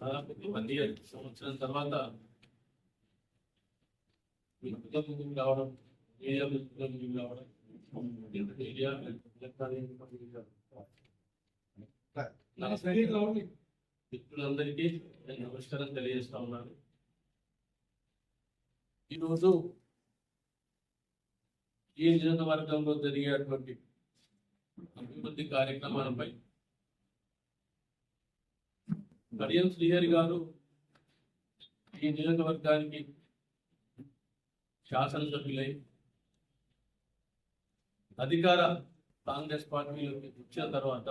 One year సంవత్సరం తర్వాత రావడం మీడియా రావడం మీడియా మిత్రులందరికీ నేను నమస్కారం తెలియజేస్తా ఉన్నాను. ఈరోజు ఈ నియోజకవర్గంలో జరిగేటువంటి అభివృద్ధి కార్యక్రమాలపై గడియం శ్రీహరి గారు ఈ నియోజకవర్గానికి శాసనసభ్యులై అధికార కాంగ్రెస్ పార్టీలోకి వచ్చిన తర్వాత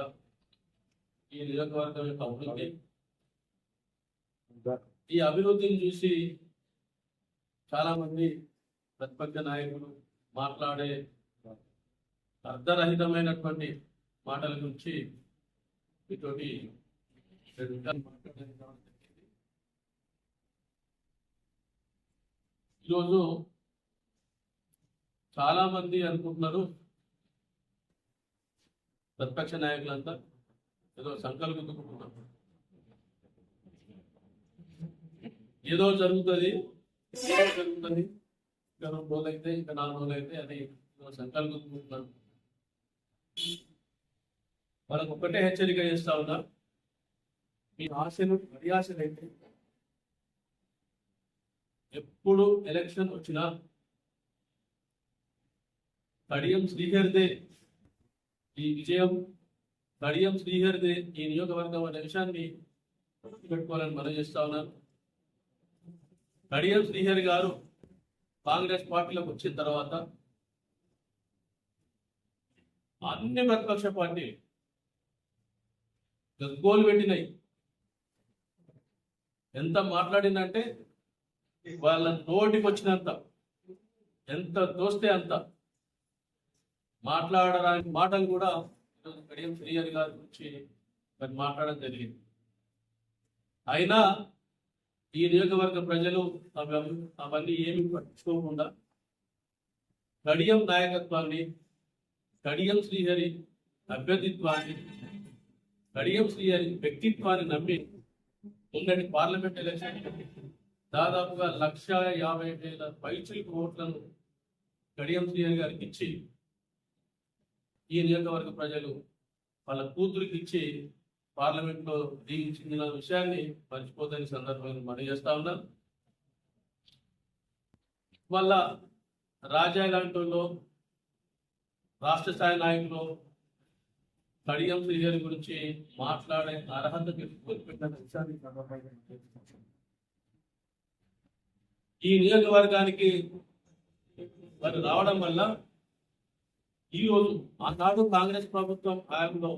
ఈ నియోజకవర్గం యొక్క అభివృద్ధి ఈ అభివృద్ధిని చూసి చాలా మంది ప్రతిపక్ష నాయకులు మాట్లాడే అర్ధరహితమైనటువంటి మాటల గురించి మీతోటి ఈరోజు చాలా మంది అనుకుంటున్నారు ప్రతిపక్ష నాయకులంతా ఏదో సంకల్పించుకుంటున్నారు ఏదో జరుగుతుంది ఏదో జరుగుతుంది. ఇంకా రెండు రోజులు అయితే ఇంకా నాలుగు రోజులు అయితే అది సంకల్పించుకుంటున్నాను సంకల్ప వాళ్ళకు ఒక్కటే హెచ్చరిక చేస్తా ఉన్నా మీ ఆశలు మరి ఆశలు ఎప్పుడు ఎలక్షన్ వచ్చినా కడియం శ్రీహరిదే ఈ విజయం కడియం శ్రీహరిదే ఈ నియోజకవర్గం అనే విషయాన్ని పెట్టుకోవాలని మనం చేస్తా ఉన్నాను కడియం శ్రీహరి గారు కాంగ్రెస్ పార్టీలోకి వచ్చిన తర్వాత అన్ని ప్రతిపక్ష పార్టీ గగ్గోలు పెట్టినాయి. ఎంత మాట్లాడిందంటే వాళ్ళ నోటికి వచ్చినంత ఎంత దోస్తే అంత. మాట్లాడడానికి మాటలు కూడా కడియం శ్రీహరి గారి గురించి మరి మాట్లాడడం జరిగింది. అయినా ఈ నియోజకవర్గ ప్రజలు అవన్నీ ఏమి పట్టించుకోకుండా కడియం నాయకత్వాన్ని కడియం శ్రీహరి అభ్యర్థిత్వాన్ని కడియం శ్రీహరి వ్యక్తిత్వాన్ని నమ్మి ఉన్నటి పార్లమెంట్ ఎలక్షన్ దాదాపుగా లక్ష యాభై వేల పైచిలకు ఓట్లను గడియం శ్రీహరి గారికి ఇచ్చి ఈ నియోజకవర్గ ప్రజలు వాళ్ళ కూతురికి ఇచ్చి పార్లమెంట్లో దీవించిన విషయాన్ని మర్చిపోతాని సందర్భంగా మనం చేస్తా ఉన్నారు వాళ్ళ రాజా లాంటి రాష్ట్ర స్థాయి నాయకులు కడియం శ్రీహరి గురించి మాట్లాడే అర్హత ఈ నియోజకవర్గానికి వారు రావడం వల్ల ఈ ఆనాడు కాంగ్రెస్ ప్రభుత్వం హయాంలో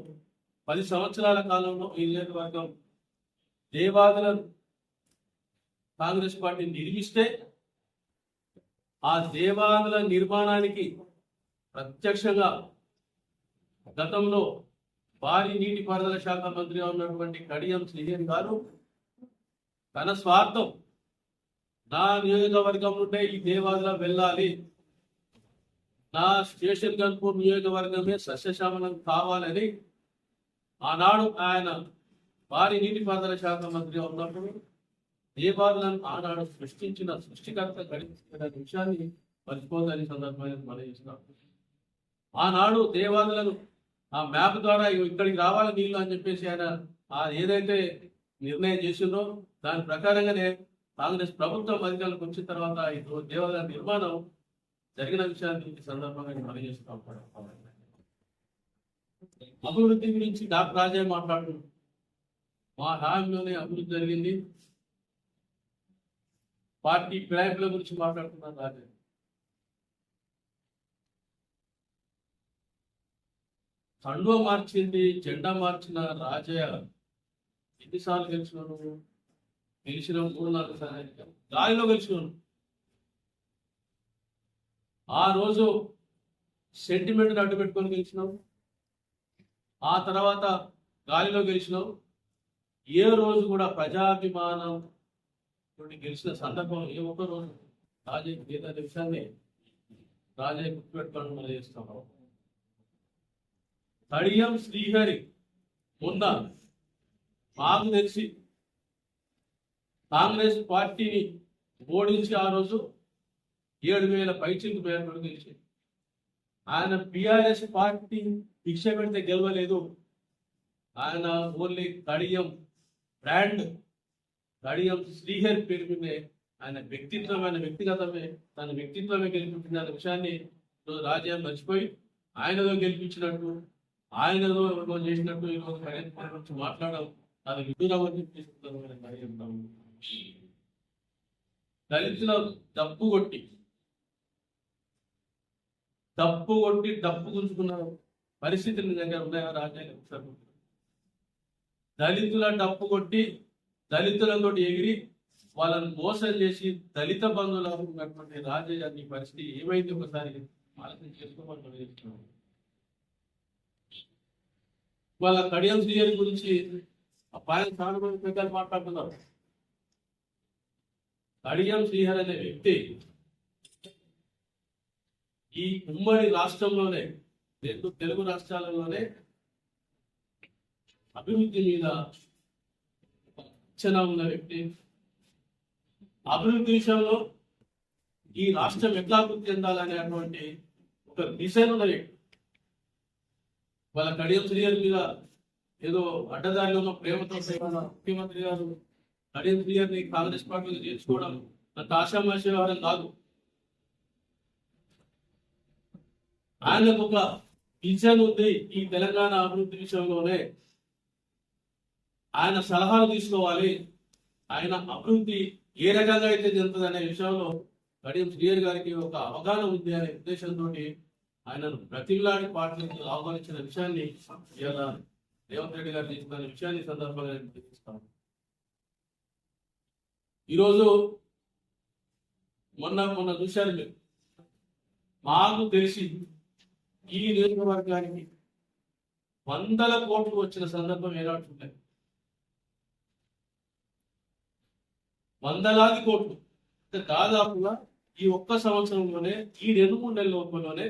పది సంవత్సరాల కాలంలో ఈ నియోజకవర్గం దేవాదులను కాంగ్రెస్ పార్టీ నిర్మిస్తే ఆ దేవాదుల నిర్మాణానికి ప్రత్యక్షంగా గతంలో భారీ నీటిపారుదల శాఖ మంత్రిగా ఉన్నటువంటి కడియం శ్రీహరి గారు తన స్వార్థం నా నియోజకవర్గం నుండే ఈ దేవాదుల వెళ్ళాలి. నా స్టేషన్ గన్పూర్ నియోజకవర్గమే సస్యశ్యామలం కావాలని ఆనాడు ఆయన భారీ నీటిపారుదల శాఖ మంత్రిగా ఉన్నప్పుడు దేవాదులను ఆనాడు సృష్టించిన సృష్టికర్త గడిచిన విషయాన్ని మర్చిపోదని సందర్భంగా మనం చేస్తున్నాం ఆనాడు దేవాదులను ఆ మ్యాప్ ద్వారా ఇక్కడికి రావాలి నీళ్ళు అని చెప్పేసి ఆయన ఆ ఏదైతే నిర్ణయం చేసిందో దాని ప్రకారంగానే కాంగ్రెస్ ప్రభుత్వం అధికారులకు వచ్చిన తర్వాత ఈ దేవాలయ నిర్మాణం జరిగిన విషయాన్ని ఈ సందర్భంగా నేను మనం అభివృద్ధి గురించి డాక్టర్ రాజయ్య మాట్లాడుతున్నాడు మా హామీలోనే అభివృద్ధి జరిగింది. పార్టీ ఫిరాయింపుల గురించి మాట్లాడుతున్నారు రాజయ్య కండువ మార్చింది జెండా మార్చిన రాజయ్య ఎన్నిసార్లు గెలిచినాను గెలిచిన మూడు నాలుగు సార్లు గాలిలో గెలిచినాను ఆ రోజు సెంటిమెంట్ అడ్డు పెట్టుకొని గెలిచినావు. ఆ తర్వాత గాలిలో గెలిచినావు. ఏ రోజు కూడా ప్రజాభిమానం గెలిచిన సందర్భం ఏ ఒక్క రోజు. రాజయ్య గీత విషయాన్ని రాజయ్య గుర్తుపెట్టుకోవడం చేస్తున్నాం తడియం శ్రీహరి ఉన్న మాకు తెలిసి కాంగ్రెస్ పార్టీని ఓడించి ఆ రోజు ఏడు వేల పైచిలకు పేరు గెలిచి ఆయన బిఆర్ఎస్ పార్టీ భిక్ష పెడితే గెలవలేదు. ఆయన ఓన్లీ కడియం బ్రాండ్ కడియం శ్రీహరి పేరు మీదే ఆయన వ్యక్తిత్వం ఆయన వ్యక్తిగతమే తన వ్యక్తిత్వమే గెలిపించింది అనే విషయాన్ని ఈరోజు మర్చిపోయి ఆయనతో గెలిపించినట్టు ఆయన ఏదో చేసినట్టు ఈరోజు కడియం గురించి మాట్లాడడం అది విడ్డూరమని తీసుకుంటారు దళితుల డప్పు కొట్టి డప్పు కొట్టి డప్పు గుంజుకున్న పరిస్థితులు నిజంగా ఉన్నాయా? రాజ్యాంగం దళితుల డప్పు కొట్టి దళితులతో ఎగిరి వాళ్ళని మోసం చేసి దళిత బంధువులకు ఉన్నటువంటి రాజయ్య పరిస్థితి ఏమైంది? ఒకసారి ఆలోచన చేసుకోమని మనం వాళ్ళ కడియం సీజన్ గురించి ఆ చాలా మంది పెద్దలు మాట్లాడుతున్నారు. కడియం శ్రీహర్ అనే వ్యక్తి ఈ ఉమ్మడి రాష్ట్రంలోనే రెండు తెలుగు రాష్ట్రాలలోనే అభివృద్ధి మీద అంచనా ఉన్న వ్యక్తి. అభివృద్ధి విషయంలో ఈ రాష్ట్రం ఎట్లా అభివృద్ధి చెందాలనేటువంటి ఒక విజన్ ఉన్న వ్యక్తి. వాళ్ళ కడియం శ్రీయర్ మీద ఏదో అడ్డదారిలో ఉన్న ప్రేమతో ముఖ్యమంత్రి గారు కడియం శ్రీయర్ని కాంగ్రెస్ పార్టీలో చేర్చుకోవడం నాకు ఆశామాష వ్యవహారం కాదు. ఆయనకు ఒక విజన్ ఉంది ఈ తెలంగాణ అభివృద్ధి విషయంలోనే. ఆయన సలహాలు తీసుకోవాలి. ఆయన అభివృద్ధి ఏ రకంగా అయితే జరుగుతుంది అనే విషయంలో కడియం శ్రీయర్ గారికి ఒక అవగాహన ఉంది అనే ఉద్దేశంతో ఆయనను బ్రతిలాడి పార్టీలకు ఆహ్వానించిన విషయాన్ని ఇలా రేవంత్ రెడ్డి గారు తీసుకున్న విషయాన్ని సందర్భంగా నేను తెలియజేస్తాను. ఈరోజు మొన్న మొన్న చూశారు మీరు. మాకు తెలిసి ఈ నియోజకవర్గానికి వందల కోట్లు వచ్చిన సందర్భం ఏనాడు వందలాది కోట్లు. అంటే దాదాపుగా ఈ ఒక్క సంవత్సరంలోనే ఈ రెండు మూడు నెలల లోపలనే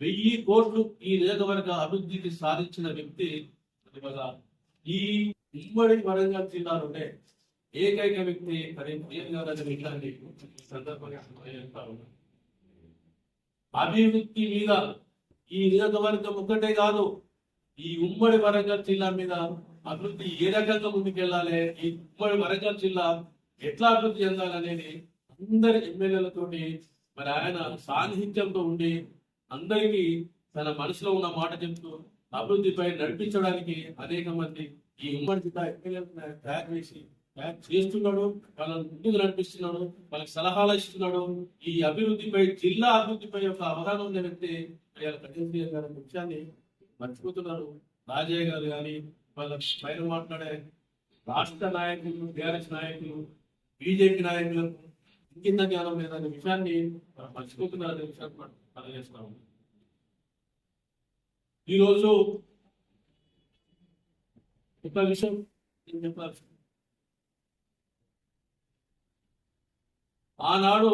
వెయ్యి కోట్లు ఈ నియోజకవర్గ అభివృద్ధికి సాధించిన వ్యక్తి ఈ ఉమ్మడి వరంగల్ జిల్లాలోనే ఏకైక వ్యక్తి కరీం సందర్భంగా అభివృద్ధి మీద ఈ నియోజకవర్గం ఒక్కటే కాదు ఈ ఉమ్మడి వరంగల్ జిల్లా మీద అభివృద్ధి ఏ రకంగా ముందుకెళ్ళాలి ఈ ఉమ్మడి వరంగల్ జిల్లా ఎట్లా అభివృద్ధి చెందాలనేది అందరి ఎమ్మెల్యేలతోటి మరి ఆయన సాన్నిహిత్యంతో ఉండి అందరికీ తన మనసులో ఉన్న మాట చెప్తూ అభివృద్ధిపై నడిపించడానికి అనేక మంది ఈ ఉమ్మడి జిల్లా ఎమ్మెల్యేలను తయారు చేసి తయారు చేస్తున్నాడు వాళ్ళని ముందుకు నడిపిస్తున్నాడు వాళ్ళకి సలహాలు ఇస్తున్నాడు. ఈ అభివృద్ధిపై జిల్లా అభివృద్ధిపై ఒక అవగాహన ఉన్న వ్యక్తి కఠిన గారి ముఖ్యాన్ని విషయాన్ని మర్చిపోతున్నారు. రాజయ్య గారు కానీ వాళ్ళ పైన మాట్లాడే రాష్ట్ర నాయకులు టీఆర్ఎస్ నాయకులు బీజేపీ నాయకులకు కింద జ్ఞానం లేదనే విషయాన్ని మర్చిపోతున్నారు విషయాన్ని మనం తెలియజేస్తాము ఈరోజు ఒక విషయం నేను చెప్పాల్సి ఆనాడు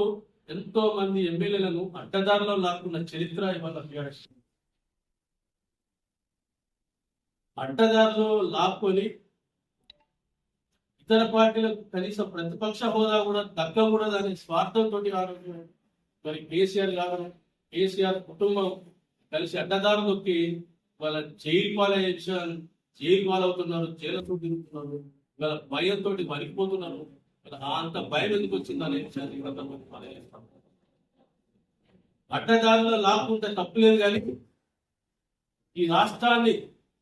ఎంతో మంది ఎమ్మెల్యేలను అడ్డదారిలో లాక్కున్న చరిత్ర ఇవాళ టీఆర్ఎస్ అడ్డదారిలో లాక్కొని ఇతర పార్టీలకు కనీసం ప్రతిపక్ష హోదా కూడా దక్కకూడదు అనే స్వార్థంతో ఆరోగ్యం మరి కేసీఆర్ కావాలి కేసీఆర్ కుటుంబం కలిసి అడ్డదారు నొక్కి వాళ్ళ జైలు పాలయ్యే విషయాలు జైలు పాలవుతున్నారు జైలుతో తిరుగుతున్నారు. వాళ్ళ భయంతో మరిగిపోతున్నారు. అంత భయం ఎందుకు వచ్చింది అనే విషయాన్ని ఈ సందర్భంగా లాక్కుంటే తప్పులేదు కానీ ఈ రాష్ట్రాన్ని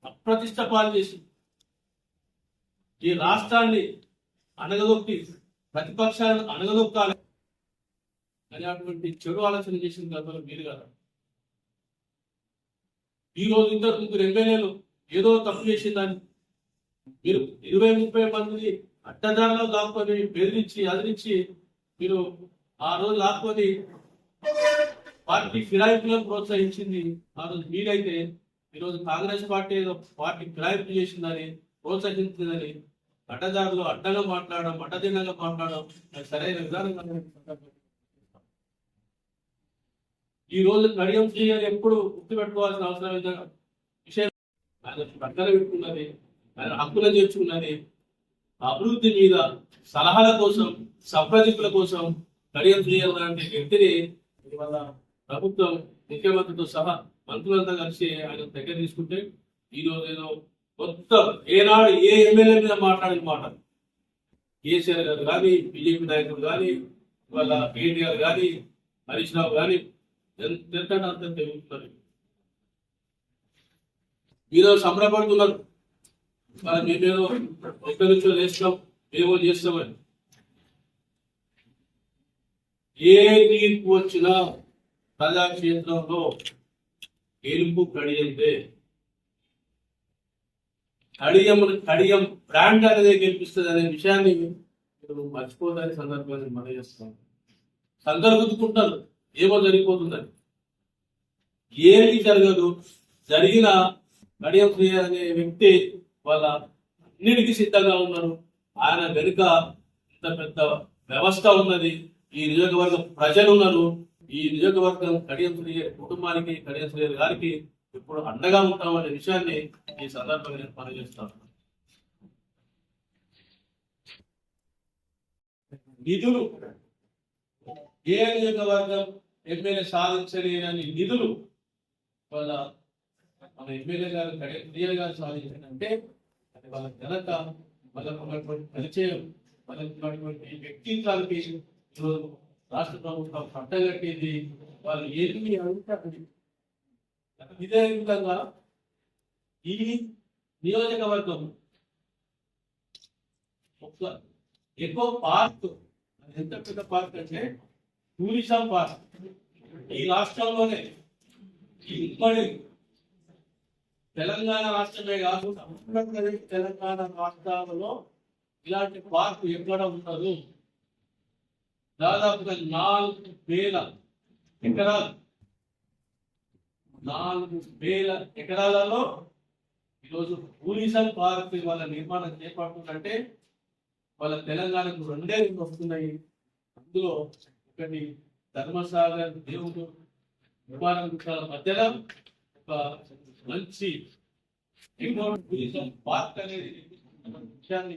అప్రతిష్ట పాలు చేసి ఈ రాష్ట్రాన్ని అనగదొక్కి ప్రతిపక్షాలను అనగదొక్కాలి అనేటువంటి చెడు ఆలోచన చేసిన గతంలో మీరు కదా. ఈ రోజు ఇద్దరు ముగ్గురు ఎమ్మెల్యేలు ఏదో తప్పు చేసిందని మీరు ఇరవై ముప్పై మందిని అడ్డదారిలో లాక్కొని బెదిరించి అదిరించి మీరు ఆ రోజు లాక్కొని పార్టీ ఫిరాయింపులను ప్రోత్సహించింది ఆ రోజు మీరైతే ఈరోజు కాంగ్రెస్ పార్టీ ఏదో పార్టీ ఫిరాయింపు చేసిందని ప్రోత్సహించిందని అడ్డదారులు అడ్డగా మాట్లాడడం అడ్డదినంగా మాట్లాడడం అది సరైన విధానం ఈ రోజు కడియం చేయాలి ఎప్పుడు గుర్తు పెట్టుకోవాల్సిన అవసరం విషయం ఆయన పక్కన పెట్టుకున్నది ఆయన హక్కులను చేర్చుకున్నది. అభివృద్ధి మీద సలహాల కోసం సంప్రదింపుల కోసం నడియం శ్రీహరి లాంటి వ్యక్తిని ఇవాళ ప్రభుత్వం ముఖ్యమంత్రితో సహా మంత్రులంతా కలిసి ఆయన దగ్గర తీసుకుంటే ఈ రోజు ఏదో కొత్త ఏనాడు ఏ ఎమ్మెల్యే మీద మాట్లాడిన మాట? కేసీఆర్ గారు కానీ బీజేపీ నాయకులు కానీ వాళ్ళ కేటీఆర్ కానీ హరీష్ రావు కానీ ఎంత అర్థం అంత తెలుగుతున్నారు సంబరపడుతున్నారు. మేమేదో ఎక్కడి నుంచో చేస్తాం ఏమో చేస్తామని. ఏ తీర్పు వచ్చినా ప్రజాక్షేత్రంలో గెలుపు కడియంతే. కడియం కడియం బ్రాండ్ అనేది గెలిపిస్తుంది అనే విషయాన్ని మీరు మర్చిపోదని సందర్భాన్ని మనం చేస్తాం. సందర్భుకుంటారు ఏమో జరిగిపోతుందని ఏది జరగదు. జరిగిన కడియం శ్రీయ అనే వ్యక్తి వాళ్ళ అన్నిటికీ సిద్ధంగా ఉన్నారు. ఆయన వెనుక ఇంత పెద్ద వ్యవస్థ ఉన్నది. ఈ నియోజకవర్గం ప్రజలు ఉన్నారు. ఈ నియోజకవర్గం కడియం శ్రీ కుటుంబానికి కడియం శ్రీ గారికి ఇప్పుడు అండగా ఉంటామనే విషయాన్ని ఈ సందర్భంగా నేను పనిచేస్తాను నిధులు ఏ నియోజకవర్గం ఎమ్మెల్యే సాధించలేని నిధులు వాళ్ళ మన ఎమ్మెల్యే గారు కడియం గారు సాధించారంటే అది వాళ్ళ ఘనత వాళ్ళకు ఉన్నటువంటి పరిచయం వాళ్ళకు ఉన్నటువంటి వ్యక్తిత్వానికి ఈరోజు రాష్ట్ర ప్రభుత్వం పట్టగట్టింది. వాళ్ళు ఏమి అడుగుతారు ఇదే విధంగా ఈ నియోజకవర్గం ఒక ఎక్కువ పార్క్ ఎంత పెద్ద పార్క్ అంటే టూరిజం పార్క్ ఈ రాష్ట్రంలోనే ఇప్పటి తెలంగాణ రాష్ట్రమే కాదు ఆంధ్రప్రదేశ్ తెలంగాణ రాష్ట్రాలలో ఇలాంటి పార్క్ ఎక్కడ ఉండదు. దాదాపుగా నాలుగు వేల ఎకరాలు నాలుగు వేల ఎకరాలలో ఈరోజు టూరిజం పార్క్ వాళ్ళ నిర్మాణం చేపడుతుందంటే వాళ్ళ తెలంగాణకు రెండే రెండు వస్తున్నాయి. అందులో ఒకటి ధర్మసాగర్ దేవుడు కుమారం గుట్టాల మధ్యలో ఒక మంచి పార్క్ అనేది విషయాన్ని